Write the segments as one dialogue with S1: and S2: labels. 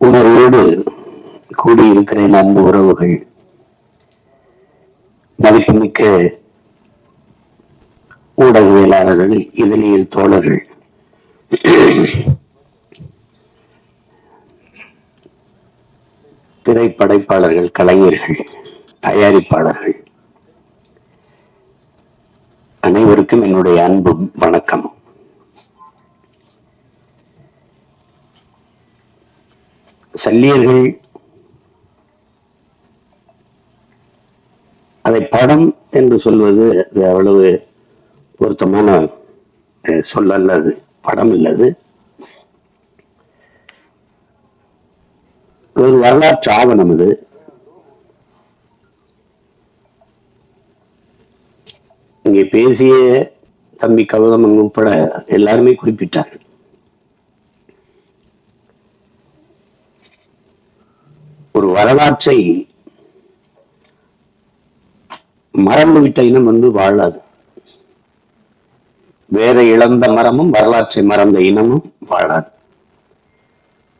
S1: உணர்வோடு கூடியிருக்கிற என் அன்பு உறவுகள் மதிப்புமிக்க ஊடகவியலாளர்கள் இதழியல் தோழர்கள் திரைப்படைப்பாளர்கள் கலைஞர்கள் தயாரிப்பாளர்கள். அனைவருக்கும் என்னுடைய அன்பும் வணக்கம் சல்லியர்கள் அதை படம் என்று சொல்வது அது அவ்வளவு பொருத்தமான சொல்லல்லது அது படம் இல்லது. ஒரு வரலாற்று ஆவணம் அது இங்கே பேசிய தம்பி கௌதமன் உட்பட எல்லாருமே குறிப்பிட்டார்கள். ஒரு வரலாற்றை மறந்து விட்ட இனம் வந்து வாழாது. வேற இழந்த மரமும் வரலாற்றை மறந்த இனமும் வாழாது.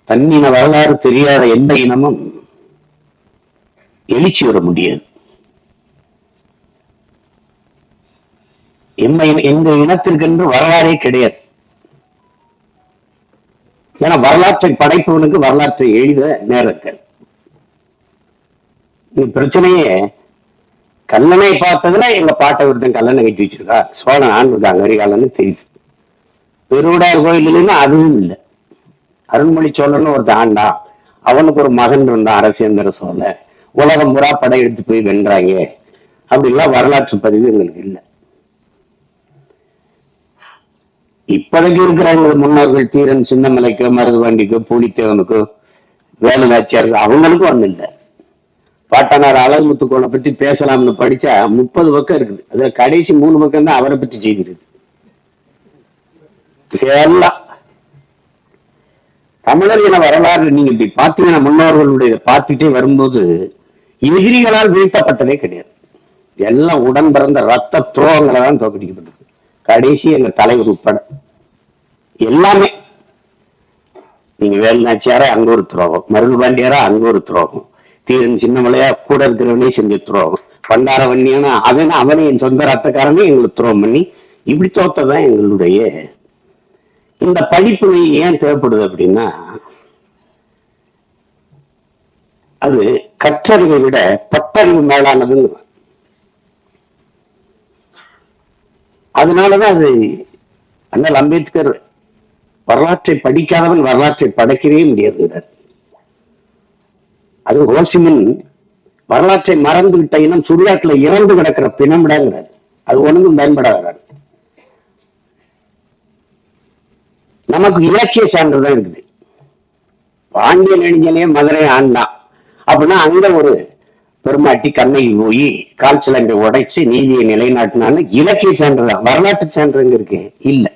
S1: தன்னின வரலாறு தெரியாத எந்த இனமும் எழுச்சி வர முடியாது. எம்மை எங்க இனத்திற்கென்று வரலாறே கிடையாது. ஏன்னா வரலாற்றை படைப்பவனுக்கு வரலாற்றை எழுத நேரங்கள் இந்த பிரச்சனையே கல்லணை பார்த்ததுல எங்க பாட்டை ஒருத்தன் கல்லணை கட்டி வச்சிருக்கா. சோழன் ஆண்டிருக்காங்க அரிகாலன்னு தெரியுது. பெருவுடார் கோயில் இல்லைன்னா அதுவும் இல்லை. அருண்மொழி சோழன் ஒரு தாண்டா அவனுக்கு ஒரு மகன் இருந்தான் அரசேந்திர சோழ உலகம் முறா படை எடுத்து போய் வென்றாங்க. அப்படிலாம் வரலாற்று பதிவு எங்களுக்கு இல்லை. இப்போதைக்கு இருக்கிற எங்களது முன்னோர்கள் தீரன் சின்னமலைக்கோ மருதுவாண்டிக்கோ பூலித்தேவனுக்கோ வேலுநாச்சியாருக்கு அவங்களுக்கும் ஒன்றும் இல்லை. பாட்டனார் அழகுமுத்துக்கோனை பற்றி பேசலாம்னு படிச்சா முப்பது பக்கம் இருக்குது. அதுல கடைசி மூணு பக்கம் தான் அவரை பற்றி செய்கிறது எல்லாம் தமிழர் என வரலாறு நீங்க இப்படி பார்த்தீங்கன்னா முன்னோர்களுடைய பார்த்துட்டே வரும்போது எதிரிகளால் வீழ்த்தப்பட்டதே கிடையாது. எல்லாம் உடன் பிறந்த ரத்த துரோகங்களை தான் தோக்கடிக்கப்பட்டது. கடைசி எங்க தலைவர் உட்பட. எல்லாமே. நீங்க வேலுநாச்சியாரா அங்க ஒரு துரோகம். மருதுபாண்டியாரா அங்க ஒரு துரோகம். தீரன் சின்னமலையா கூட இருக்கிறவனே செஞ்ச துரோகம். பண்டார வன்னியானா அவன் அவனே என் சொந்த ரத்தக்காரனே எங்களுக்கு துரோகம் பண்ணி இப்படி தோத்ததான் எங்களுடைய இந்த படிப்பு ஏன் தேவைப்படுது அப்படின்னா அது கற்றறிவை விட பட்டறிவு மேலானதுங்க அதனாலதான் அது அண்ணல் அம்பேத்கர் வரலாற்றை படிக்காதவன் வரலாற்றை படைக்கவே முடியாதுங்கிறார். அது ஹோசிமன் வரலாற்றை மறந்து விட்ட இனம் சுடுகாட்டில் இறந்து கிடக்கிற பிணமிடங்கிறார். அது ஒன்றுக்கும் பயன்படாதார் நமக்கு இலக்கிய சான்று தான் இருக்குது. பாண்டிய நெடுஞ்சலே மதுரை ஆண்டான் அப்படின்னா அங்க ஒரு பெருமாட்டி கண்ணைக்கு போய் கால் சிலங்கை உடைச்சு நீதியை நிலைநாட்டினான்னு இலக்கிய சான்று தான். வரலாற்று சான்று எங்க இருக்கு? இல்ல.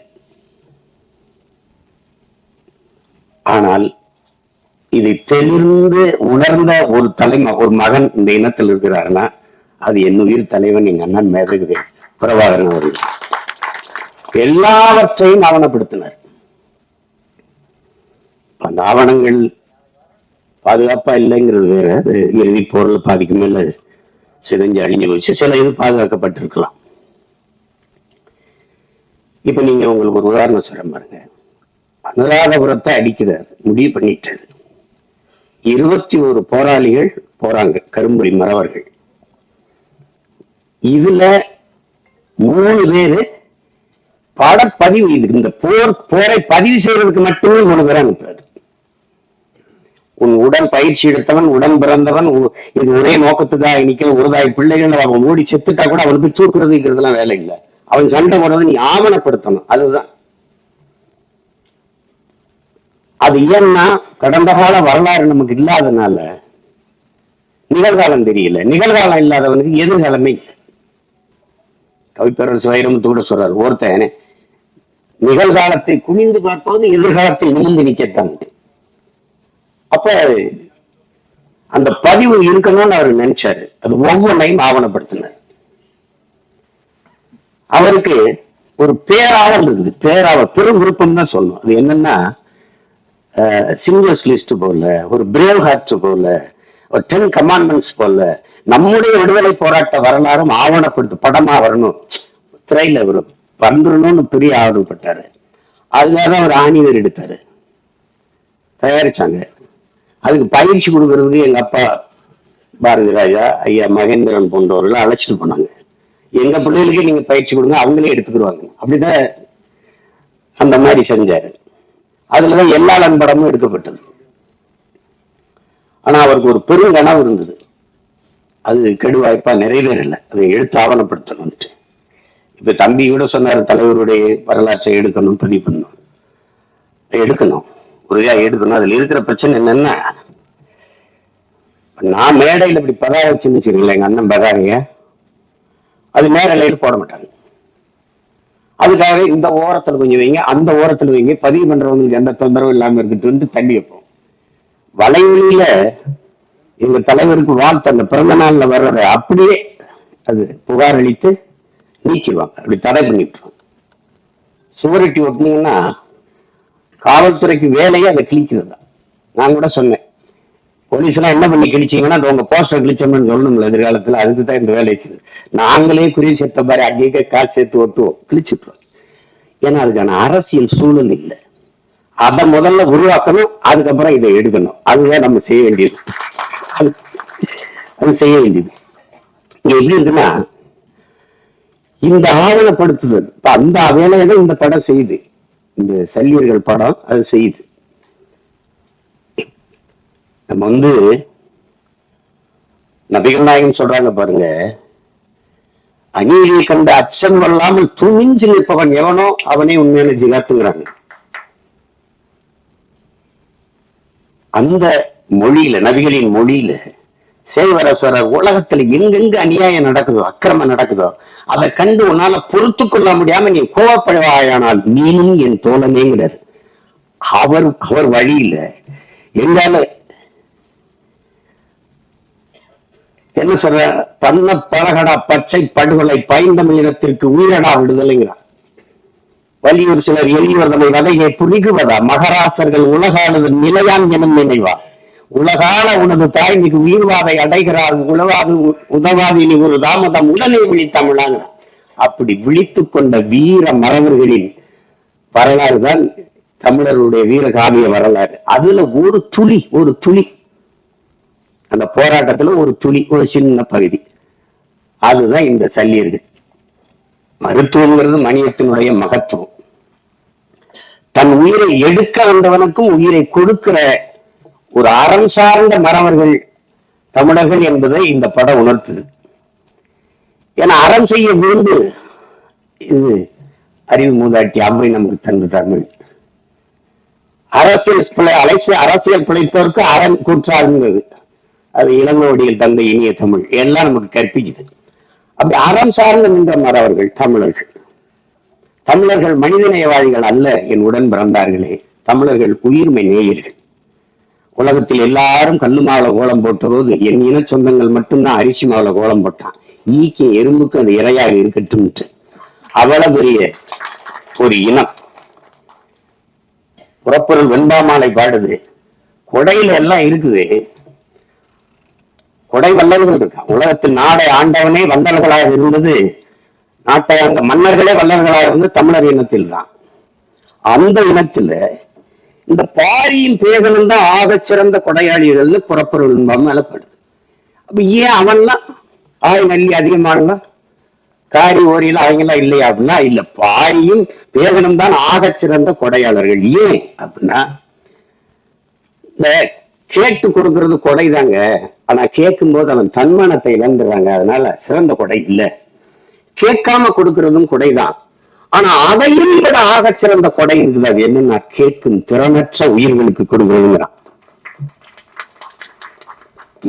S1: ஆனால் இதை தெளிந்து உணர்ந்த ஒரு தலைமை ஒரு மகன் இந்த இனத்தில் இருக்கிறாருன்னா அது என் உயிர் தலைவன் எங்க அண்ணன் மேதகு பிரபாகரன் அவர்கள். எல்லாவற்றையும் ஆவணப்படுத்தினார் அந்த ஆவணங்கள் பாதுகாப்பா இல்லைங்கிறது வேற. அது இறுதி போரில் பாதிக்கு மேல சிதைஞ்சு அழிஞ்சு போச்சு. சில இது பாதுகாக்கப்பட்டிருக்கலாம். இப்ப நீங்க உங்களுக்கு ஒரு உதாரணம் சொல்றேன் பாருங்க. அனுராதபுரத்தை அடிக்கிறார். முடிவு பண்ணிட்டாரு. இருபத்தி ஒரு போராளிகள் போறாங்க. கரும்புரி மறவர்கள். இதுல மூணு பேரு பாடப்பதிவு இது இந்த போர் போரை பதிவு செய்யறதுக்கு மட்டுமே மூணு பேரை அனுப்புறாரு. உன் உடன் பயிற்சி எடுத்தவன் உடன் பிறந்தவன் இது ஒரே நோக்கத்துக்காக நிக்கிற ஒருதாய் பிள்ளைகள் அவன் ஓடி செத்துட்டா கூட அவனுக்கு தூக்குறதுங்கிறதுலாம் வேலை இல்லை. அவன் சண்டை போடுறதை நீ ஆவணப்படுத்தணும். அதுதான். அது ஏன்னா கடந்த கால வரலாறு நமக்கு இல்லாதனால நிகழ்காலம் தெரியல. நிகழ்காலம் இல்லாதவனுக்கு எதிர்காலமே கவிப்பேரர் கவிப்பேரரசு கூட சொல்றாரு ஒருத்தன் நிகழ்காலத்தை குனிந்து பார்ப்பது எதிர்காலத்தை நிமிந்து நிற்கத்தான் அப்ப அந்த பதிவு இருக்கணும்னு அவர் நினைச்சாரு. அது ஒவ்வொன்றையும் ஆவணப்படுத்தினார். அவருக்கு ஒரு பேராவல் இருக்குது பேராவல் பெரும் விருப்பம் தான் சொல்லணும். அது என்னன்னா சிங்கர்ஸ் லிஸ்ட் போல ஒரு பிரேவ் ஹார்ட் போல ஒரு டென் கமாண்ட்மெண்ட்ஸ் போல நம்முடைய விடுதலை போராட்ட வரலாறும் ஆவணப்படுத்த படமா வரணும். திரையில ஒரு வந்துடணும்னு பெரிய ஆர்வப்பட்டாரு. அதுக்காக அவர் ஆணிவர் எடுத்தாரு. தயாரிச்சாங்க. அதுக்கு பயிற்சி கொடுக்கறதுக்கு எங்க அப்பா பாரதி ராஜா ஐயா மகேந்திரன் போன்றவர்கள் அழைச்சிட்டு போனாங்க. எங்க பிள்ளைகளுக்கு நீங்க பயிற்சி கொடுங்க அவங்களே எடுத்துக்கிடுவாங்க. அப்படிதான் அந்த மாதிரி செஞ்சாரு. அதுலதான் எல்லா நண்படமும் எடுக்கப்பட்டது. ஆனா அவருக்கு ஒரு பெரும் கனவு இருந்தது. அது கெடுவாய்ப்பா நிறைவேறல அதை எடுத்து ஆவணப்படுத்தணும்ட்டு இப்ப தம்பி கூட சொன்னாரு தலைவருடைய வரலாற்றை எடுக்கணும் பதிவு பண்ணணும். எடுக்கணும். உறுதியா எடுக்கணும். அதுல இருக்கிற பிரச்சனை என்னன்னா நான் மேடையில இப்படி பதாக வச்சுன்னு வச்சிருக்கல எங்க அண்ணன் பதாகைய அது நேரலையில போட மாட்டாங்க. அதுக்காக இந்த ஓரத்துல கொஞ்சம் வைங்க அந்த ஓரத்துல வைங்க பதிவு பண்றவங்களுக்கு எந்த தொந்தரவும் இல்லாம இருக்கட்டும் தள்ளி வைப்போம். வளைவெளியில எங்க தலைவருக்கு வாழ்த்து அந்த பிறந்த நாள்ல வர்றதை அப்படியே அது புகார் அளித்து நீக்கிடுவாங்க. அப்படி தடை பண்ணிட்டுருவாங்க சுவரட்டி ஒட்டினீங்கன்னா காவல்துறைக்கு வேலையே அதை கிழிக்கிறது? தான் நான் கூட சொன்னேன். போலீஸ்லாம் என்ன பண்ணி கிழிச்சிங்கன்னா அது உங்க போஸ்டர் கிழிச்சோம்னு சொல்லணும்ல எதிர்காலத்தில் அதுக்கு தான் இந்த வேலையை செய்யுது நாங்களே குறி சேர்த்த மாதிரி அங்கேயே காசு சேர்த்து ஒட்டுவோம். கிழிச்சுட்டுருவோம். ஏன்னா அதுக்கான அரசியல் சூழல் இல்லை. அதை முதல்ல உருவாக்கணும் அதுக்கப்புறம் இதை எடுக்கணும். அதுதான் நம்ம செய்ய வேண்டியது. அது அது செய்ய வேண்டியது. இங்க எப்படி இருக்குன்னா இந்த ஆவணப்படுத்துதல் இப்ப அந்த வேலையை தான் இந்த படம் செய்யுது. இந்த சல்லியர்கள் படம் அது செய்யுது. நம்ம வந்து நபிகள் நாயகம் சொல்றாங்க பாருங்க அநீதியை கண்ட அச்சம் வல்லாமல் துணிஞ்சு நிற்பவன் எவனோ அவனே உண்மையான ஜிகாத்துங்கிறாங்க அந்த மொழியில நபிகளின் மொழியில சேவரசரர் உலகத்துல எங்கெங்க அநியாயம் நடக்குதோ அக்கிரமம் நடக்குதோ அதை கண்டு உன்னால பொறுத்து கொள்ள முடியாம நீ கோவப்படுவாயானால் நீனும் என் தோழனேங்கிறார் அவர் அவர் வழியில எங்கால என்ன சொல்ற? பண்ண பழகடா பச்சை படுகொலை பைந்தமிழினத்திற்கு உயிரடா விடுதலைங்கிறார். வலியூர் சிலர் எளியோர் வதையை புரிகுவதா? மகராசர்கள் உலகானது நிலையான் எனும் நினைவா? உலகான உனது தாய் மிகு உயிர்வாதை அடைகிறாள் உழவாது உதவாதி இனி ஒரு தாமதம் உடனே விழித்தமிழாங்க. அப்படி விழித்து கொண்ட வீர மறவர்களின் வரலாறு தான் தமிழருடைய வீர காவிய வரலாறு. அதுல ஒரு துளி ஒரு துளி. அந்த போராட்டத்துல ஒரு துளி ஒரு சின்ன பகுதி. அதுதான் இந்த சல்லியர்கள். மருத்துவங்கிறது மனிதத்தினுடைய மகத்துவம். தன் உயிரை எடுக்க வந்தவனுக்கும் உயிரை கொடுக்கிற ஒரு அறம் சார்ந்த மறவர்கள் தமிழர்கள் என்பதை இந்த படம் உணர்த்துது. ஏன்னா அறம் செய்ய விரும்பு இது அறிவு மூதாட்டி அவை நமக்கு தந்து தமிழ் அரசியல் பிழை அலைசி அரசியல் பிழைத்தோருக்கு அறம் கூற்றாருங்கிறது அது இளங்கோடியில் தந்த இனிய தமிழ். எல்லாம் நமக்கு கற்பிக்குது. அப்படி அறம் சார்ந்து நின்ற மறவர்கள் தமிழர்கள். தமிழர்கள் மனிதநேயவாதிகள் அல்ல என் உடன் பிறந்தார்களே. தமிழர்கள் உயிர்மை நேயர்கள். உலகத்தில் எல்லாரும் கண்ணு மாவுல கோலம் போட்டபோது என் இன சொந்தங்கள் மட்டும்தான் அரிசி மாவுல கோலம் போட்டான். ஈக்கு எறும்புக்கு அது இரையாக இருக்கட்டும் அவ்வளவு பெரிய ஒரு இனம். புறப்பொருள் வெண்பாமாலை பாடுது. கொடையில எல்லாம் இருக்குது. கொடை வல்லல்கள் இருக்கான் உலகத்தில் நாடை ஆண்டவனே வல்லல்களாக இருந்தது. நாட்டை மன்னர்களே வல்லல்களாக இருந்து தமிழர் இனத்தில் தான் அந்த இனத்துல இந்த பாரியின் பேகனும் தான் ஆகச்சிறந்த கொடையாளிகள்னு புறப்பொருள் மேலப்படுது அப்ப ஏன் அவன்லாம் ஆய் நல்லி அதிகமானா காரி ஓரியில அவங்கெல்லாம் இல்லையா அப்படின்னா இல்ல பாரியும் பேகனும் தான் ஆகச்சிறந்த கொடையாளர்கள். ஏன் அப்படின்னா இந்த கேட்டு கொடுக்கறது கொடைதாங்க ஆனா கேட்கும் போது அவன் தன்மானத்தை இழந்துடுறாங்க. அதனால சிறந்த கொடை இல்ல. கேட்காம கொடுக்கறதும் கொடைதான். ஆனா அதையும் விட ஆகச் சிறந்த கொடை இருக்குது அது என்னன்னா கேட்கும் திறனற்ற உயிர்களுக்கு கொடுக்கறதுங்கிறான்.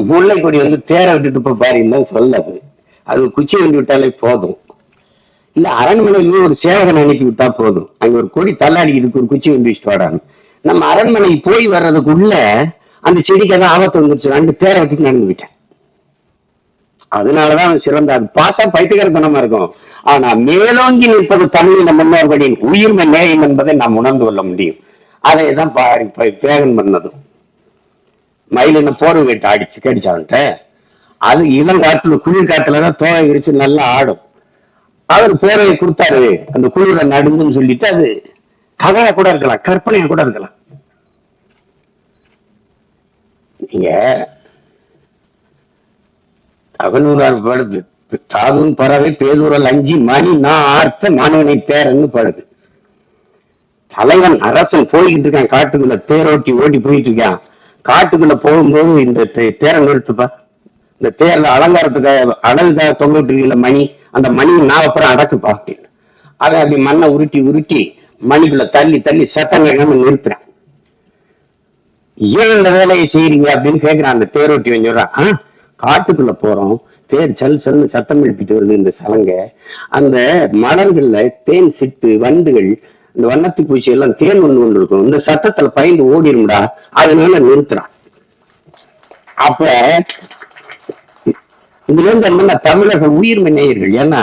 S1: முல்லை கொடி வந்து தேர விட்டுட்டு போய் பாருங்க இல்லைன்னு சொல்லாது. அது குச்சி வண்டி விட்டாலே போதும். இல்ல அரண்மனையில ஒரு சேவகன் அனுப்பி விட்டா போதும். அங்க ஒரு கொடி தள்ளாடிக்கிட்டு ஒரு குச்சி வண்டி வச்சுட்டு வாடான்னு நம்ம அரண்மனை போய் வர்றதுக்குள்ள அந்த செடிக்கு ஏதாவது ஆபத்து வந்துருச்சு ரெண்டு தேர வெட்டிட்டு நடந்து விட்டேன் அதனாலதான் அவன் சிறந்த அது பார்த்தா பைத்தியகரத்தனமா இருக்கும். ஆனா மேலோங்கி நிற்பது தமிழின முன்னோர்களின் உயிர்மை நேயம் என்பதை நாம் உணர்ந்து கொள்ள முடியும். அதை தான் பேகன் பண்ணது. மயிலின போர்வை கட்டு அடிச்சு கடிச்சான்ட்ட அது இளம் காத்துல குளிர் காத்துலதான் தோகை விரிச்சு நல்லா ஆடும். அவர் போர்வையை கொடுத்தாரு. அந்த குளிர நடுங்குன்னு சொல்லிட்டு அது கதையா கூட இருக்கலாம் கற்பனையா கூட இருக்கலாம். நீங்க அகநூறு படுத்து தாதும் பறவை பேதூரல் அஞ்சி மணி நான் ஆர்த்த மாணவனை தேரன்னு பாடுது. தலைவன் அரசன் போய்கிட்டு இருக்கான் காட்டுக்குள்ள தேரோட்டி ஓட்டி போயிட்டு இருக்கான். காட்டுக்குள்ள போகும்போது இந்த தே- தேரை நிறுத்துப்பா. இந்த தேர்ல அலங்காரத்துக்காக அழகுக்காக தொங்கிட்டு இருக்கல மணி அந்த மணி நான் அப்புறம் அடக்குப்பா அப்படின்னு. அதை அப்படி மண்ணை உருட்டி உருட்டி மணிக்குள்ள தள்ளி தள்ளி சத்தம் கேட்காம நிறுத்துறான். ஏன் இந்த வேலையை செய்யறீங்க அப்படின்னு கேக்குறான் அந்த தேரோட்டி சொல்றான். காட்டுக்குள்ள போறோம். தேர் சல் சல்னு சத்தம் எழுப்பிட்டு வருது இந்த சலங்கை. அந்த மலர்கள்ல தேன் சிட்டு வண்டுகள் இந்த வண்ணத்து பூச்சி எல்லாம் தேன் ஒண்ணு ஒன்று இருக்கும். இந்த சத்தத்துல பயந்து ஓடிரும்டா. அதனால நிறுத்துறான். அப்ப இதுல இருந்து என்னன்னா தமிழர்கள் உயிர் நேயர்கள் ஏன்னா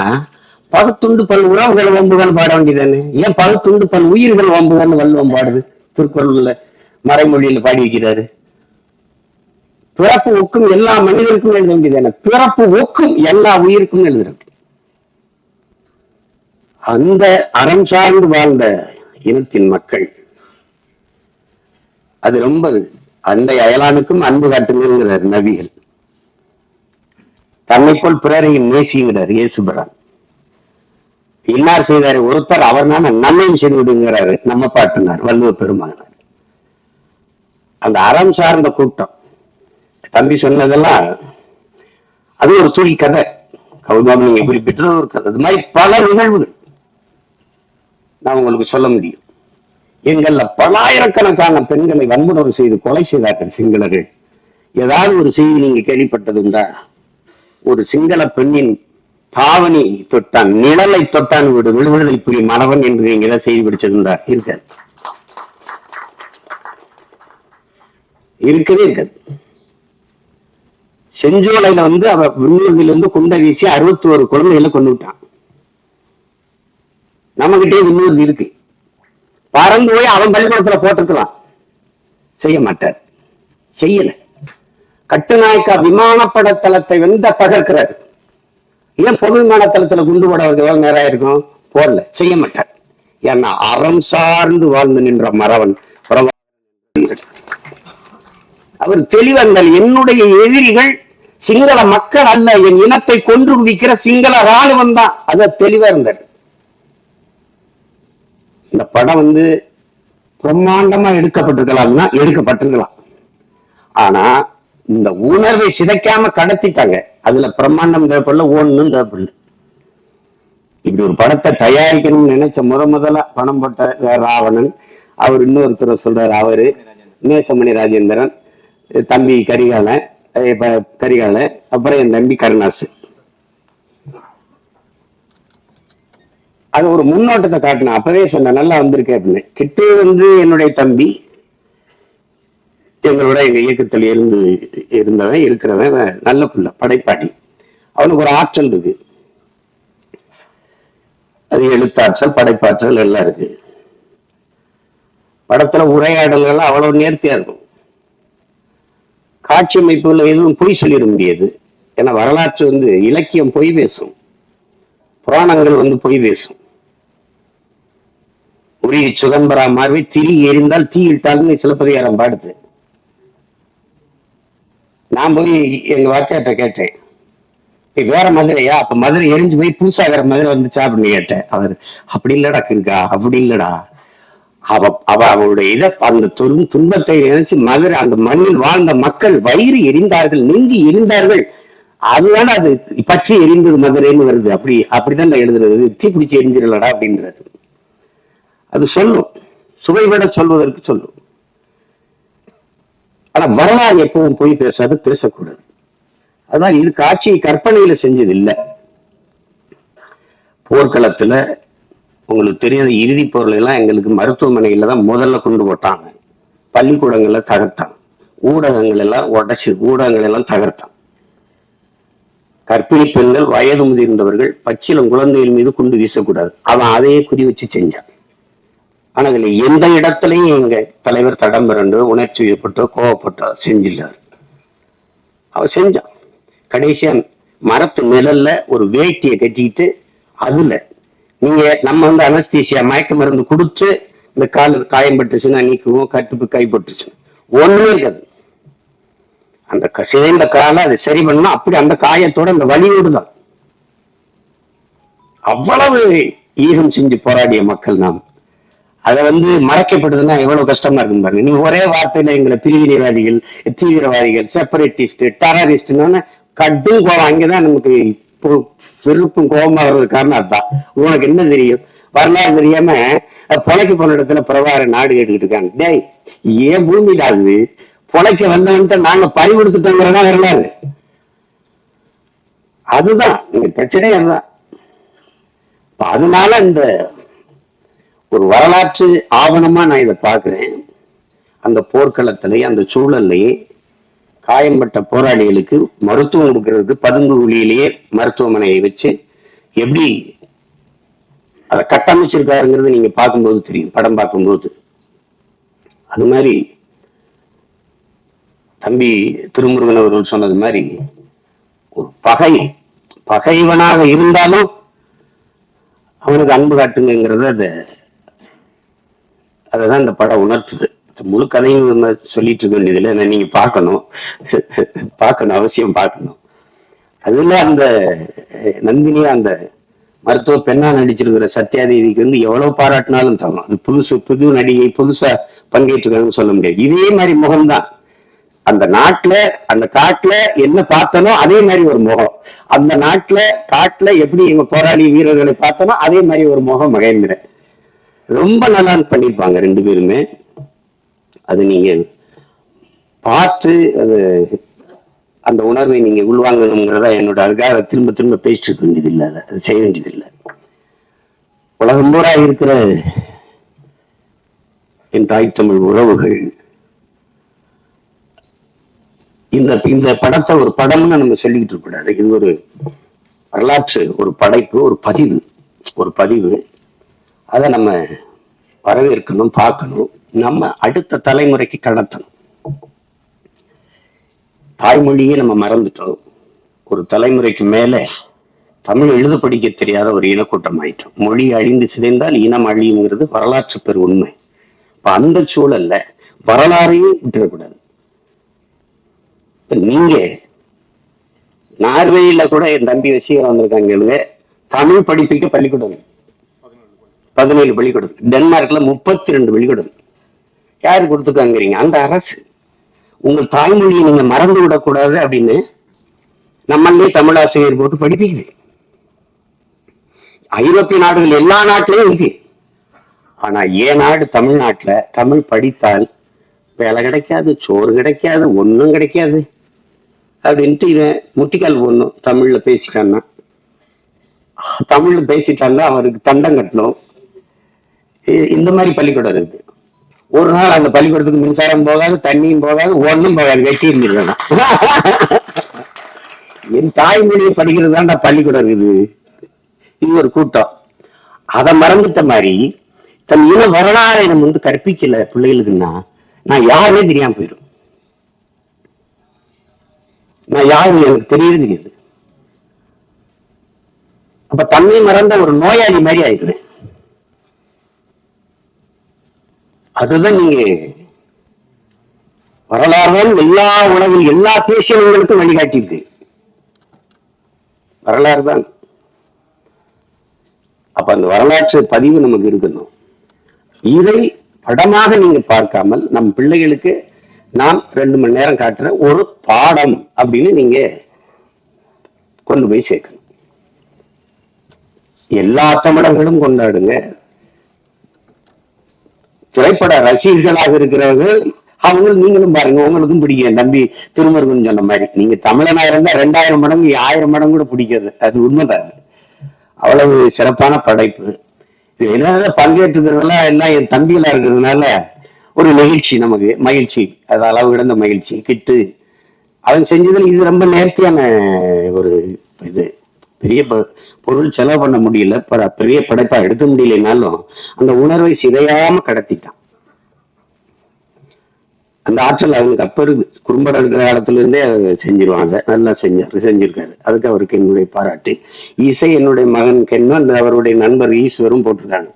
S1: பகுத்துண்டு பல் உறவுகள் வம்புகள் பாட வேண்டியதானே? ஏன் பகத்துண்டு பல் உயிர்கள் வம்புகள் வல்லுவம் பாடுது? திருக்குறள்ல மறைமொழியில பாடி வைக்கிறாரு. பிறப்பு ஒக்கும் எல்லா மனிதருக்கும் எழுத என்ன? பிறப்பு ஒக்கும் எல்லா உயிருக்கும் எழுதுற அந்த அறம் சார்ந்து வாழ்ந்த இனத்தின் மக்கள் அது ரொம்ப அந்த அயலானுக்கும் அன்பு காட்டுங்கிறார் நபிகள். தன்னை போல் பிறரையும் நேசிங்கிறார் இயேசுபிரான் இன்னார் செய்தார் ஒருத்தர் அவர் நன்மையும் செய்து விடுங்கிறாரு. நம்ம பாட்டுனார் வள்ளுவ பெருமானார் அந்த அறம் சார்ந்த கூட்டம் தம்பி சொன்னதெல்லாம் அது ஒரு துளி கதை. கௌதம் நீங்க குறிப்பிட்டது ஒரு கதை. இது மாதிரி பல நிகழ்வுகள் நான் உங்களுக்கு சொல்ல முடியும். எங்கள்ல பலாயிரக்கணக்கான பெண்களை வன்புணர்வு செய்து கொலை செய்தார்கள் சிங்களர்கள். ஏதாவது ஒரு செய்தி நீங்க கேள்விப்பட்டதுண்டா ஒரு சிங்கள பெண்ணின் தாவணி தொட்டான் நிழலை தொட்டான் விடு விடுதலை புரிய மனவன் என்று நீங்க ஏதாவது செய்தி படிச்சதுண்டா இருக்காது. இருக்கவே இருக்காது. செஞ்சோலையில வந்து அவ விண்ணூர்திலிருந்து குண்டை வீசி அறுபத்தி ஒரு குழந்தைகளை கொண்டு விட்டான். நம்மகிட்டே விண்ணூர்தி இருக்கு. பறந்து போய் அவன் பள்ளிக்கூடத்துல போட்டிருக்கலாம். செய்ய மாட்டார். செய்யல. கட்டுநாயக்கா விமானப்பட தளத்தை வந்து தகர்க்கிறார். ஏன் பொது விமான தளத்துல குண்டு போட அவருக்கு எவ்வளவு நேரம் இருக்கும் போடல. செய்ய மாட்டார். ஏன்னா அறம் சார்ந்து வாழ்ந்து நின்ற மறவன் அவர் தெளிவந்தல். என்னுடைய எதிரிகள் சிங்கள மக்கள் அல்ல என் இனத்தை கொன்று குவிக்கிற சிங்கள ராணுவம் தான். அத தெளிவா இருந்தார் இந்த படம் வந்து பிரம்மாண்டமா எடுக்கப்பட்டிருக்கலாம்னா எடுக்கப்பட்டிருக்கலாம். ஆனா இந்த உணர்வை சிதைக்காம கடத்திட்டாங்க. அதுல பிரம்மாண்டம் தேவைப்படல ஒன்னும் தேவைப்படல. இப்படி ஒரு படத்தை தயாரிக்கணும்னு நினைச்ச முத முதல்ல பணம் போட்ட ராவணன் அவர் இன்னொருத்தர் சொல்றாரு அவரு நேசமணி ராஜேந்திரன் தம்பி கரிகாலன் இப்ப அப்புறம் என் தம்பி கருணாசு. அது ஒரு முன்னோட்டத்தை காட்டினேன். அப்பவே சொன்னேன் நல்லா வந்திருக்கு அப்படின்னு. கிட்டு வந்து என்னுடைய தம்பி எங்களோட எங்க இயக்கத்தில் இருந்து இருந்தவன் இருக்கிறவன் நல்ல பிள்ளை படைப்பாடி அவனுக்கு ஒரு ஆற்றல் இருக்கு. அது எழுத்தாற்றல் படைப்பாற்றல் எல்லாம் இருக்கு. படத்துல உரையாடல்கள் அவ்வளவு நேர்த்தியா இருக்கும். காட்சி அமைப்புல எதுவும் பொய் சொல்லிட முடியாது. ஏன்னா வரலாற்று வந்து இலக்கியம் பொய் பேசும். புராணங்கள் வந்து பொய் பேசும். உரிய சுதம்பரா மாதிரி திரி எரிந்தால் தீ இட்டால்னு சிலப்பதிகாரம் பாடுது. நான் போய் எங்க வாத்தியார்ட்ட கேட்டேன். வேற மதுரையா? அப்ப மதுரை எரிஞ்சு போய் பூசாகிற மதுரை வந்துச்சா அப்படின்னு கேட்டேன். அவர் அப்படி இல்லடா இருக்கா அப்படி இல்லடா. அவ அவ அவளுடைய இத அந்த துன் துன்பத்தை நினைச்சு மதுரை அந்த மண்ணில் வாழ்ந்த மக்கள் வயிறு எரிந்தார்கள் நெஞ்சு எரிந்தார்கள். அதுதான் அது பச்சை எரிந்தது மதுரைன்னு வருது. அப்படி அப்படிதான் நான் எழுதுறது. தீ பிடிச்சி எரிஞ்சிடலடா அப்படின்றது அது சொல்லும். சுவைவிட சொல்வதற்கு சொல்லும். ஆனா வரலாறு எப்பவும் போய் பேசாது பேசக்கூடாது. அதனால இது காட்சியை கற்பனையில செஞ்சது இல்லை போர்க்களத்துல உங்களுக்கு தெரியாத இறுதி பொருள் எல்லாம் எங்களுக்கு மருத்துவமனையில தான் முதல்ல கொண்டு போட்டாங்க. பள்ளிக்கூடங்கள்ல தகர்த்தான். ஊடகங்கள் எல்லாம் உடைச்சு ஊடகங்கள் எல்லாம் தகர்த்தான். கர்ப்பிணி பெண்கள் வயது முதிர்ந்தவர்கள் பச்சிலம் குழந்தைகள் மீது குண்டு வீசக்கூடாது. அவன் அதையே குறி வச்சு செஞ்சான். ஆனா இல்லை எந்த இடத்துலயும் எங்க தலைவர் தடம் பிறண்டு உணர்ச்சி வயப்பட்டோ கோவப்பட்டோ செஞ்சில்லார் அவன் செஞ்சான். கடைசியா மரத்து நிழல்ல ஒரு வேட்டியை கட்டிக்கிட்டு அதுல நீங்க நம்ம வந்து அனஸ்தீசியா மயக்க மருந்து கொடுத்து இந்த கால் காயம் பட்டுச்சுன்னா நீக்குவோம் கட்டுப்பு கைப்பட்டுச்சு ஒண்ணுமே இருக்காது. அந்த சிதைந்த காலை அதை சரி பண்ணா அப்படி அந்த காயத்தோட அந்த வலியோடு தான். அவ்வளவு ஈகம் செஞ்சு போராடிய மக்கள் நாம். அதை வந்து மறைக்கப்படுதுன்னா எவ்வளவு கஷ்டமா இருக்கும் பாருங்க. நீ ஒரே வார்த்தையில எங்களை பிரிவினைவாதிகள் தீவிரவாதிகள் செப்பரேட்டிஸ்ட் டெரரிஸ்ட்னு கடும் கோவம் அங்கதான் நமக்கு வெறுப்பும் கோபமாகிறது காரணம் அதுதான் உனக்கு என்ன தெரியும்? வரலாறு தெரியாம அஹ், பொழைக்க போன இடத்துல பிரபார நாடு கேட்டுக்கிட்டு இருக்காங்க. டேய் ஏன் பூமியில அது? பொழைக்க வந்தவன்ட்ட நாங்க பறி கொடுத்துட்டோங்கிறதா வரலாறு. அதுதான். பிரச்சனை அதுதான். அதனால இந்த ஒரு வரலாற்று ஆவணமா நான் இதை பாக்குறேன் அந்த போர்க்களத்திலேயே அந்த சூழல்லையே காயம்பட்ட போராளிகளுக்கு மருத்துவம் கொடுக்கறதுக்கு பதுங்கு குழியிலேயே மருத்துவமனையை வச்சு எப்படி அதை கட்டமைச்சிருக்காருங்கிறது நீங்க பார்க்கும்போது தெரியும் படம் பார்க்கும்போது. அது மாதிரி தம்பி திருமுருகன் அவர்கள் சொன்னது மாதிரி ஒரு பகை பகைவனாக இருந்தாலும் அவனுக்கு அன்பு காட்டுங்கிறத அதை அதுதான் இந்த படம் உணர்த்துது. முழு கதையும் சொல்லிட்டு இருக்க வேண்டியதில்லை. ஆனா நீங்க பார்க்கணும். பார்க்கணும் அவசியம் பார்க்கணும். அதுல அந்த நந்தினியா அந்த மருத்துவ பெண்ணா நடிச்சிருக்கிற சத்யாதேவிக்கு வந்து எவ்வளவு பாராட்டினாலும் தரணும் அது புதுசு புது நடிகை புதுசா பங்கேற்றுக்காங்கன்னு சொல்ல முடியாது. இதே மாதிரி முகம்தான். அந்த நாட்டுல அந்த காட்டுல என்ன பார்த்தனோ அதே மாதிரி ஒரு முகம். அந்த நாட்டுல காட்டுல எப்படி எங்க போராளி வீரர்களை பார்த்தனோ அதே மாதிரி ஒரு முகம் மகேந்திரன். ரொம்ப நல்லா பண்ணியிருப்பாங்க ரெண்டு பேருமே. அது நீங்க பார்த்து அது அந்த உணர்வை நீங்க உள்வாங்கணுங்கிறதா என்னோட அதுக்காக திரும்ப திரும்ப பேசிட்டு இருக்க வேண்டியதில்லை. அதை அதை செய்ய வேண்டியதில்லை. உலகம் பூரா இருக்கிற என் தாய் தமிழ் உறவுகள் இந்த இந்த படத்தை ஒரு படம்னு நம்ம சொல்லிக்கிட்டு இருக்க கூடாது. இது ஒரு வரலாற்று ஒரு படைப்பு ஒரு பதிவு ஒரு பதிவு. அதை நம்ம வரவேற்கணும் பார்க்கணும். நம்ம அடுத்த தலைமுறைக்கு கடத்தணும். தாய்மொழியே நம்ம மறந்துட்டோம். ஒரு தலைமுறைக்கு மேல தமிழ் எழுத படிக்க தெரியாத ஒரு இனக்கூட்டம் ஆயிட்டோம். மொழி அழிந்து சிதைந்தால் இனம் அழியுங்கிறது வரலாற்று பெரு உண்மை. இப்ப அந்த சூழல்ல வரலாறையும் விட்டுறக்கூடாது. இப்ப நீங்க நார்வேயில கூட என் தம்பி வசீகரம் வந்திருக்காங்க எழுத தமிழ் படிப்பிக்க பள்ளிக்கூடம் பதினேழு பள்ளிக்கூடம் டென்மார்க்ல முப்பத்தி ரெண்டு பள்ளிக்கூடம் யார் கொடுத்துருக்காங்கிறீங்க? அந்த அரசு. உங்கள் தாய்மொழியை நீங்க மறந்து விடக்கூடாது அப்படின்னு நம்மளே தமிழ் ஆசிரியர் போட்டு படிப்பிக்குது. ஐரோப்பிய நாடுகள் எல்லா நாட்டிலையும் இருக்கு. ஆனா ஏன் நாடு தமிழ்நாட்டுல தமிழ் படித்தால் வேலை கிடைக்காது சோறு கிடைக்காது ஒன்றும் கிடைக்காது அப்படின்ட்டு இவன் முட்டிக்கால் போடணும் தமிழ்ல பேசிட்டான்னா தமிழ்ல பேசிட்டான்னா அவருக்கு தண்டம் கட்டணும். இந்த மாதிரி பள்ளிக்கூடம் இருக்குது. ஒரு நாள் அந்த பள்ளிக்கூடத்துக்கு மின்சாரம் போகாது தண்ணியும் போகாது ஒன்றும் போகாது வெட்டி இருந்துடுறேன் என் தாய்மொழியை படிக்கிறது தான்டா பள்ளிக்கூடம் இருக்குது. இது ஒரு கூட்டம். அதை மறந்துட்ட மாதிரி தன் இன வரலாறை நம்ம வந்து கற்பிக்கல பிள்ளைகளுக்குன்னா நான் யாருமே தெரியாம போயிடும். நான் யாரு எனக்கு தெரியவே தெரியாது. அப்ப தன்னை மறந்த ஒரு நோயாளி மாதிரி ஆயிடுவேன். அதுதான் நீங்க வரலாறுதான் எல்லா உலகில் எல்லா தேசிய இனங்களுக்கும் வழிகாட்டியிருக்கு. வரலாறு தான். அப்ப அந்த வரலாற்று பதிவு நமக்கு இருக்கணும். இதை படமாக நீங்க பார்க்காமல் நம் பிள்ளைகளுக்கு நான் ரெண்டு மணி நேரம் காட்டுற ஒரு பாடம் அப்படின்னு நீங்க கொண்டு போய் சேர்க்கணும். எல்லா தமிழர்களும் கொண்டாடுங்க. திரைப்பட ரசிகர்களாக இருக்கிறவர்கள் அவங்க நீங்களும் பாருங்க உங்களுக்கும் பிடிக்கும். தம்பி திருமருகன் சொன்ன மாதிரி நீங்க தமிழனா இருந்தா ரெண்டாயிரம் மடங்கு ஆயிரம் மடங்கு கூட பிடிக்காது. அது உண்மைதான். அவ்வளவு சிறப்பான படைப்பு. இது என்ன பங்கேற்றுக்கிறதெல்லாம் எல்லாம் என் தம்பிகளா இருக்கிறதுனால ஒரு நெகிழ்ச்சி நமக்கு மகிழ்ச்சி. அது அளவு கிடந்த மகிழ்ச்சி கிட்டு. அவன் செஞ்சதுல இது ரொம்ப நேர்த்தியான ஒரு இது. பெரிய ப- பொருள் செலவு பண்ண முடியல. பெரிய படைப்பா எடுக்க முடியலனாலும் அந்த உணர்வை சிதையாம கடத்திட்டான். அந்த ஆற்றல் அவனுக்கு அப்ப இருக்கு குறும்படம் இருக்கிற காலத்துல இருந்தே செஞ்சிருவாங்க நல்லா செஞ்சாரு செஞ்சிருக்காரு. அதுக்கு அவருக்கு என்னுடைய பாராட்டு. இசை என்னுடைய மகன் கென்னும் அந்த அவருடைய நண்பர் ஈஸ்வரும் போட்டிருக்காங்க.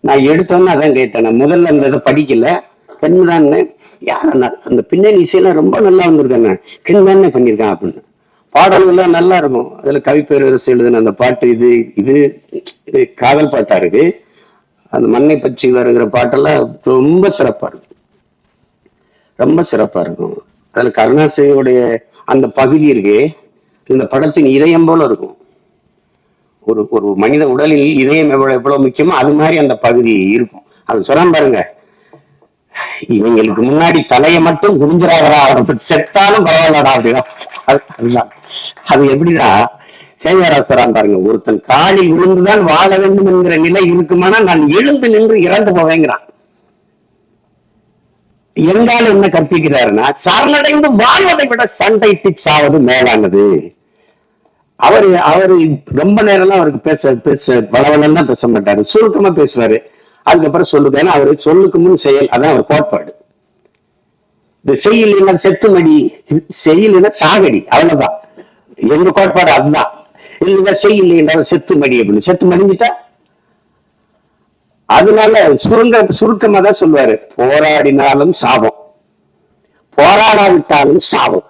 S1: நான் எடுத்தோன்னு அதான் கேட்டேன். நான் முதல்ல அந்த இதை படிக்கல. கென்னு யார் அந்த பின்னணி இசையெல்லாம் ரொம்ப நல்லா வந்திருக்காங்க. கென் பண்ணியிருக்கான் அப்படின்னு. பாடல்கள்லாம் நல்லா இருக்கும் அதுல கவிப்பேரரசு எழுதின அந்த பாட்டு இது இது இது காதல் பாட்டா இருக்கு. அந்த மண்ணை பற்றி வருகிற பாட்டெல்லாம் ரொம்ப சிறப்பா இருக்கும். ரொம்ப சிறப்பா இருக்கும். அதுல கருணாசிரியுடைய அந்த பகுதி இருக்கு இந்த படத்தின் இதயம் போல இருக்கும். ஒரு ஒரு மனித உடலில் இதயம் எவ்வளவு எவ்வளவு முக்கியமோ அது மாதிரி அந்த பகுதி இருக்கும். அது சொல்றான் பாருங்க இவங்களுக்கு முன்னாடி தலையை மட்டும் குனிஞ்சிராதரா செத்தாலும் பரவாயில்லடா அப்படிதான் அது அதுதான். அது எப்படின்னா சேவராசரான் பாருங்க ஒருத்தன் காலில் விழுந்துதான் வாழ வேண்டும் என்கிற நிலை இருக்குமானா நான் எழுந்து நின்று இறந்து போவேங்கிறான். இருந்தாலும் என்ன கற்பிக்கிறாருன்னா சரணடைந்து வாழ்வதை விட சண்டைட்டு சாவது மேலானது. அவரு அவரு ரொம்ப நேரம்லாம் அவருக்கு பேச பேச பலவலம் தான் பேச மாட்டாரு. சுருக்கமா பேசுவாரு. அதுக்கப்புறம் சொல்லுங்க ஏன்னா அவரு சொல்லுக்கு முன் செயல் அதான் அவர் கோட்பாடு. இந்த செய்யல் என்ன செத்துமடி. செய்யல் என்ன சாகடி. அவ்வளவுதான். எங்க கோட்பாடு அதுதான். இல்லைன்னா செய்யல் என்றால் செத்துமடி அப்படின்னு. செத்து மடிஞ்சிட்டா அதனால சுருங்க சுருக்கமா தான் சொல்லுவாரு. போராடினாலும் சாபம். போராடாவிட்டாலும் சாபம்.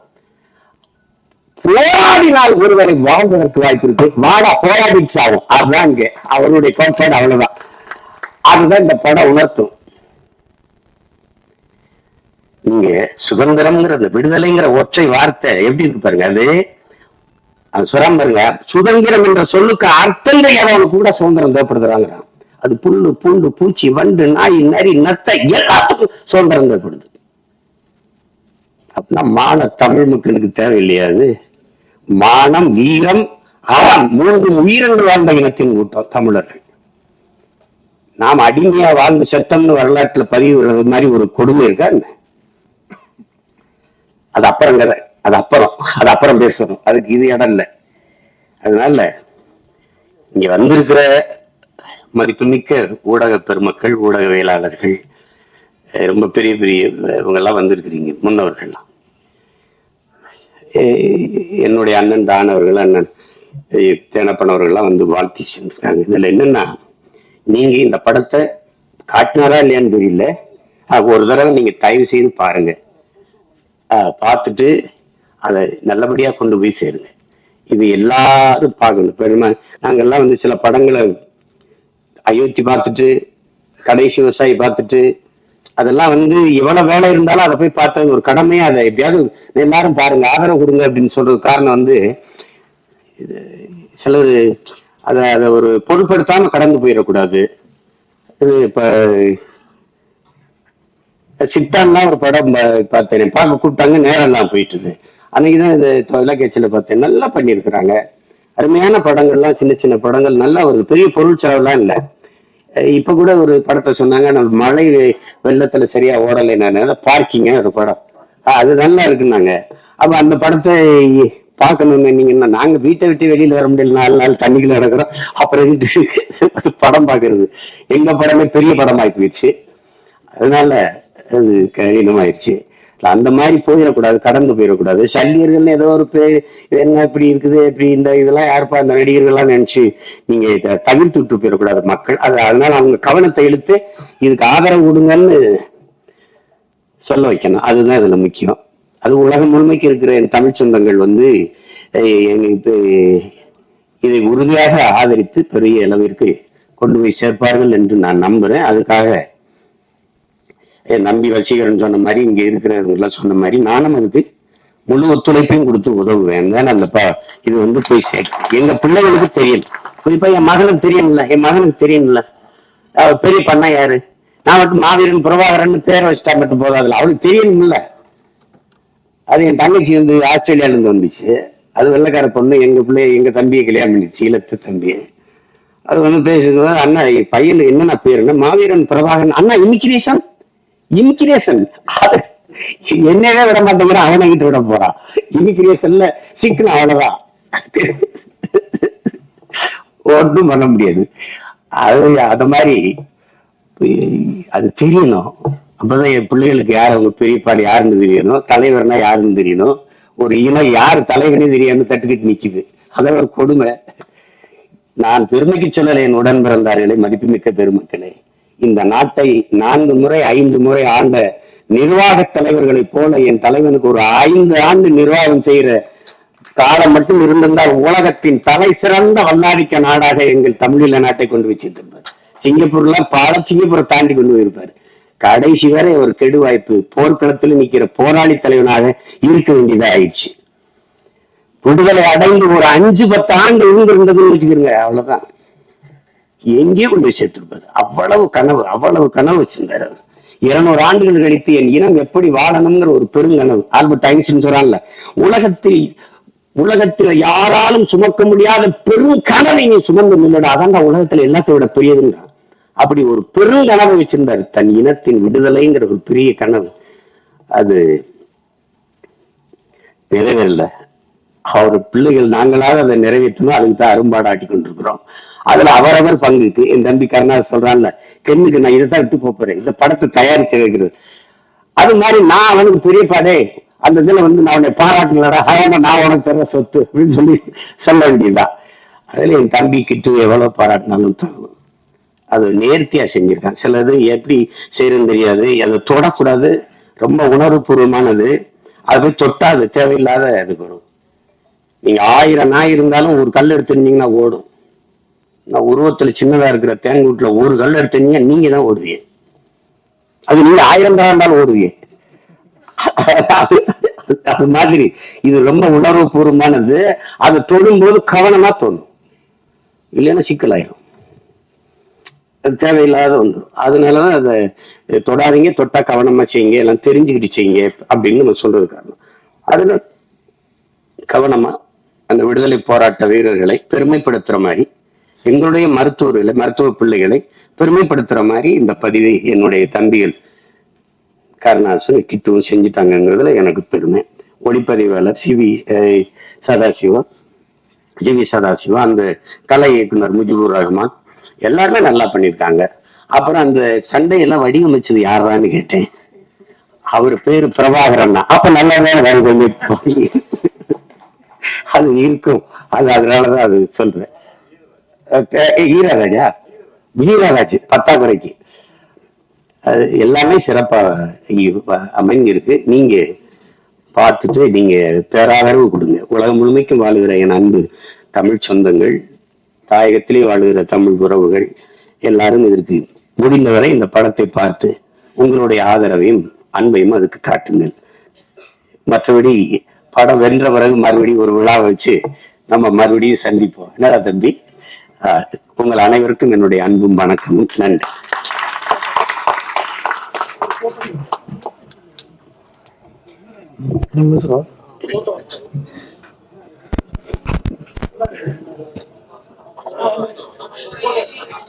S1: போராடினால் ஒருவரை வாழ்வதற்கு வாய்ப்பு இருக்கு. வாடா போராடி சாகும் அதுதான் இங்க அவருடைய கோட்பாடு அவ்வளவுதான். அதுதான் இந்த படம் உணர்த்தும். இங்க சுதந்திரம்ங்கிற அந்த விடுதலைங்கிற ஒற்றை வார்த்தை எப்படி இருக்கு பாருங்க அது அது பாருங்க சுதந்திரம் என்ற சொல்லுக்கு அர்த்தம் தெரியாதவங்க கூட சுதந்திரம் தேவைப்படுத்துறாங்கிறான் அது புல்லு பூண்டு பூச்சி வண்டு நாய் நரி நத்தை எல்லாத்துக்கும் சுதந்திரம் தேவைப்படுது. அப்படின்னா மான தமிழ் மக்களுக்கு தேவையில்லையா அது? மானம் வீரம் அறம் மூன்று உயிரங்கள் வாழ்ந்த இனத்தின் கூட்டம் தமிழர்கள். நாம் அடிமையா வாழ்ந்து செத்தம்னு வரலாற்றுல பதிவு மாதிரி ஒரு கொடுமை இருக்கா என்ன? அது அப்புறம் கதை. அது அப்புறம். அது அப்புறம் பேசணும் அதுக்கு இது இடம் இல்லை. அதனால இங்க வந்திருக்கிற மதிப்புமிக்க ஊடக பெருமக்கள் ஊடகவியலாளர்கள் ரொம்ப பெரிய பெரிய இவங்கெல்லாம் வந்திருக்கிறீங்க. முன்னவர்கள்லாம் என்னுடைய அண்ணன் தானவர்கள் அண்ணன் தேனப்பனவர்கள்லாம் வந்து வாழ்த்தி சென்றிருக்காங்க. இதில் என்னென்னா நீங்க இந்த படத்தை காட்டினாரா இல்லையான்னு தெரியல. ஒரு தடவை நீங்க தயவு செய்து பாருங்க. பார்த்துட்டு அதை நல்லபடியா கொண்டு போய் சேருங்க. இது எல்லாரும் பார்க்கணும். பெருமை நாங்கள்லாம் வந்து சில படங்களை அயோத்தி பார்த்துட்டு கடைசி விவசாயி பார்த்துட்டு அதெல்லாம் வந்து எவ்வளவு வேலை இருந்தாலும் அதை போய் பார்த்தது ஒரு கடமையா அதை எப்படியாவது எல்லாரும் பாருங்க ஆதரவு கொடுங்க அப்படின்னு சொல்றது காரணம் வந்து இது சிலர் அதை அதை ஒரு பொருட்படுத்தாம கடந்து போயிடக்கூடாது. இது இப்ப சித்தான்லாம் ஒரு படம் பார்த்தேன். பார்க்க கூப்பிட்டாங்க நேரம் எல்லாம் போயிட்டுது. அன்னைக்கு தான் இது தொலைக்காட்சியில் பார்த்தேன். நல்லா பண்ணியிருக்கிறாங்க. அருமையான படங்கள்லாம் சின்ன சின்ன படங்கள் நல்லா ஒரு பெரிய பொருள் செலவுலாம் இல்லை இப்ப கூட ஒரு படத்தை சொன்னாங்க நம்ம மழை வெள்ளத்துல சரியா ஓடலை நான். பார்க்கிங்க ஒரு படம். அது நல்லா இருக்குன்னாங்க. அப்ப அந்த படத்தை பார்க்கணும்னு நீங்கன்னா நாங்க வீட்டை விட்டு வெளியில வர முடியல. நாலு நாள் தண்ணிக்குள்ள நடக்கிறோம். அப்புறம் படம் பார்க்கறது. எங்க படமே பெரிய படம் ஆகி போயிடுச்சு. அதனால அது கடினமாயிருச்சு அந்த மாதிரி போயிடக்கூடாது கடந்து போயிடக்கூடாது. சல்லியர்கள் ஏதோ ஒரு பே என்ன இப்படி இருக்குது இப்படி இந்த இதெல்லாம் யாருப்பா அந்த நடிகர்கள்லாம் நினைச்சு நீங்க இதை தவிர்த்து விட்டு போயிடக்கூடாது மக்கள். அது அதனால அவங்க கவனத்தை இழுத்து இதுக்கு ஆதரவு கொடுங்கன்னு சொல்ல வைக்கணும். அதுதான் இதுல முக்கியம். அது உலகம் முழுமைக்கு இருக்கிற என் தமிழ் சொந்தங்கள் வந்து அஹ், இதை உறுதியாக ஆதரித்து பெரிய அளவிற்கு கொண்டு போய் சேர்ப்பார்கள் என்று நான் நம்புறேன். அதுக்காக என் நம்பி வசீகரன் சொன்ன மாதிரி இங்க இருக்கிறவங்க சொன்ன மாதிரி நானும் அதுக்கு முழு ஒத்துழைப்பையும் கொடுத்து உதவுவேன். தான் அந்த பா இது வந்து போய் சேர்க்கும் எங்க பிள்ளைகளுக்கு தெரியும். குறிப்பா என் மகனுக்கு தெரியும்ல. என் மகனுக்கு தெரியும்ல. அவ பெரிய பண்ணா யாரு நான் மட்டும் மாவீரன் பிரபாகரன் பேரை வச்சுட்டா மட்டும் போதாதுல அவளுக்கு தெரியணும்ல அது என் தங்கச்சி வந்து ஆஸ்திரேலியால இருந்து வந்துச்சு. அது வெள்ளைக்கார பொண்ணு எங்க பிள்ளைய எங்க தம்பியை கல்யாணம் பண்ணிடுச்சு இலத்து தம்பி. அது வந்து பேசுகிறது அண்ணா என் பையன் என்னென்ன பேருன்னா மாவீரன் பிரபாகரன் அண்ணா இமிக்ரேஷன் இன்கிரியேஷன் அது என்னவே விட மாட்டேங்கிறான் அவனை கிட்ட விட போறான் இமிக்ரேஷன்ல சிக்கன அவ்வளவுதான். ஒன்றும் பண்ண முடியாது. அது அத மாதிரி அது தெரியணும். அப்பதான் என் பிள்ளைகளுக்கு யார் அவங்க பெரியப்பாடு யாருன்னு தெரியணும் தலைவர்னா யாருன்னு தெரியணும். ஒரு இனம் யார் தலைவனே தெரியாம தட்டுக்கிட்டு நிக்குது. அதான் ஒரு கொடுமை. நான் பெருமைக்கு சொல்லலை என் உடன் பிறந்தார்களே மதிப்புமிக்க பெருமக்களே. இந்த நாட்டை நான்கு முறை ஐந்து முறை ஆண்ட நிர்வாக தலைவர்களைப் போல என் தலைவனுக்கு ஒரு ஐந்து ஆண்டு நிர்வாகம் செய்யற காலம் மட்டும் இருந்திருந்தால் உலகத்தின் தலை சிறந்த வல்லாடிக்க நாடாக எங்கள் தமிழீழ நாட்டை கொண்டு வச்சிருந்திருப்பார். சிங்கப்பூர்லாம் பல சிங்கப்பூரை தாண்டி கொண்டு போயிருப்பாரு. கடைசி வரை ஒரு கெடு வாய்ப்பு போர்க்களத்தில் நிக்கிற போராளி தலைவனாக இருக்க வேண்டியதா ஆயிடுச்சு. விடுதலை அடைந்து ஒரு அஞ்சு பத்து ஆண்டு இருந்திருந்ததுன்னு வச்சுக்கிறங்க அவ்வளவுதான். எங்கேயோ கொண்டு போய் சேர்த்திருப்பாரு அவ்வளவு கனவு அவ்வளவு கனவு வச்சிருந்தாரு அவர். இருநூறு ஆண்டுகள் கழித்து என் இனம் எப்படி வாழணுங்கிற ஒரு பெருங்கனவு. ஆல்பர்ட் ஐன்ஸ்டீன் சொல்றான்ல உலகத்தில் உலகத்துல யாராலும் சுமக்க முடியாத பெரும் கனவை நீ சுமந்து நின்றுடா அதான் உலகத்துல எல்லாத்தை விட பெரியதுன்றான் அப்படி ஒரு பெருங்கனவு வச்சிருந்தார். வச்சிருந்தாரு தன் இனத்தின் விடுதலைங்கிற ஒரு பெரிய கனவு. அது நிறைவேறல. அவர் பிள்ளைகள் நாங்களாக அதை நிறைவேற்றணும். அதுக்கு தான் அரும்பாடாட்டி கொண்டிருக்கிறோம். அதுல அவரவர் பங்குக்கு என் தம்பி கருணாஸ் சொல்றான்ல கெண்ணுக்கு நான் இதை தான் விட்டு போறேன். இந்த படத்தை தயாரிச்சு வைக்கிறது. அது மாதிரி நான் அவனுக்கு பெரிய பாடே. அந்த இதுல வந்து நான் உன்னை பாராட்டுங்களடா அதான் நான் உனக்கு தர சொத்து அப்படின்னு சொல்லி சொல்ல வேண்டியதுதான். அதுல என் தம்பி கிட்ட எவ்வளவு பாராட்டினாலும் தகும் அது நேர்த்தியா செஞ்சிருக்கான் சிலது எப்படி செய்யறதுன்னு தெரியாது. அதை தொடக்கூடாது. ரொம்ப உணர்வுபூர்வமானது. அது போய் தொட்டா அது தேவையில்லாத அது வரும். நீங்க ஆயிரம் நாய் இருந்தாலும் ஒரு கல் எடுத்துருந்தீங்கன்னா ஓடும். நான் உருவத்துல சின்னதா இருக்கிற தேங்கூட்டுல ஒரு கல் எடுத்தீங்க நீங்க தான் ஓடுவீங்க. அது நீங்க ஆயிரம் தான் இருந்தாலும் ஓடுவீங்க. அது மாதிரி. இது ரொம்ப உணர்வு பூர்வமானது அதை தொடும்போது கவனமா தோணும். இல்லைன்னா சிக்கலாயிரும். அது தேவையில்லாத வந்துடும் அதனாலதான் அதை தொடாதீங்க தொட்டா கவனமா செய்யுங்க எல்லாம் தெரிஞ்சுக்கிட்டு செய்யுங்க அப்படின்னு நம்ம சொல்றது காரணம். அதனால கவனமா அந்த விடுதலை போராட்ட வீரர்களை பெருமைப்படுத்துற மாதிரி எங்களுடைய மருத்துவர்களை மருத்துவ பிள்ளைகளை பெருமைப்படுத்துற மாதிரி இந்த பதிவை என்னுடைய தம்பிகள் கருணாசன் கிட்டுவும் செஞ்சுட்டாங்கங்கிறதுல எனக்கு பெருமை. ஒளிப்பதிவாளர் சிவி சதாசிவம் சதாசிவா ஜிவி சதாசிவா அந்த கலை இயக்குனர் முஜிபுர் ரஹ்மான் எல்லாருமே நல்லா பண்ணியிருக்காங்க அப்புறம் அந்த சண்டையெல்லாம் வடிவமைச்சது யாரான்னு கேட்டேன். அவர் பேரு பிரபாகரன் தான். அப்ப நல்லா வேற கொஞ்சம் அது இருக்கும். அது அதனாலதான் அது சொல்றேன். ஈராராஜா வீரராஜ் பத்தாக்குறைக்கு. அது எல்லாமே சிறப்பா அமைஞ்சிருக்கு. நீங்க பார்த்துட்டு நீங்க பேராதரவு கொடுங்க. உலகம் முழுமைக்கும் வாழுகிற என் அன்பு தமிழ் சொந்தங்கள் தாயகத்திலே வாழ்கிற தமிழ் உறவுகள் எல்லாரும் இதற்கு முடிந்தவரை இந்த படத்தை பார்த்து உங்களுடைய ஆதரவையும் அன்பையும் அதுக்கு காட்டுங்கள். மற்றபடி படம் வென்ற பிறகு மறுபடியும் ஒரு விழா வச்சு நம்ம மறுபடியும் சந்திப்போம். என்னடா தம்பி? உங்கள் அனைவருக்கும் என்னுடைய அன்பும் வணக்கமும். நன்றி.
S2: Thank you. Oh,